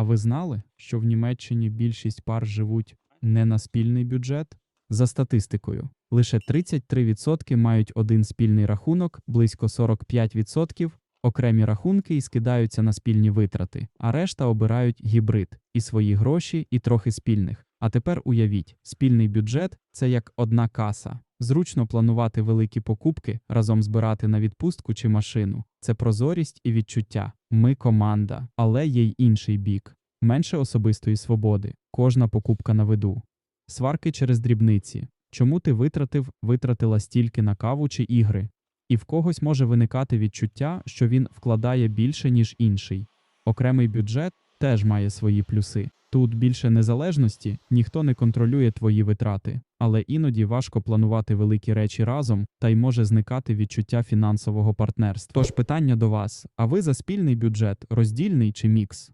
А ви знали, що в Німеччині більшість пар живуть не на спільний бюджет? За статистикою, лише 33% мають один спільний рахунок, близько 45% окремі рахунки і скидаються на спільні витрати, а решта обирають гібрид і свої гроші, і трохи спільних. А тепер уявіть, спільний бюджет це як одна каса. Зручно планувати великі покупки, разом збирати на відпустку чи машину. Це прозорість і відчуття. Ми команда, але є й інший бік. Менше особистої свободи, кожна покупка на виду. Сварки через дрібниці. Чому ти витратив, витратила стільки на каву чи ігри? І в когось може виникати відчуття, що він вкладає більше, ніж інший. Окремий бюджет теж має свої плюси. Тут більше незалежності, ніхто не контролює твої витрати, але іноді важко планувати великі речі разом, та й може зникати відчуття фінансового партнерства. Тож питання до вас: а ви за спільний бюджет, роздільний чи мікс?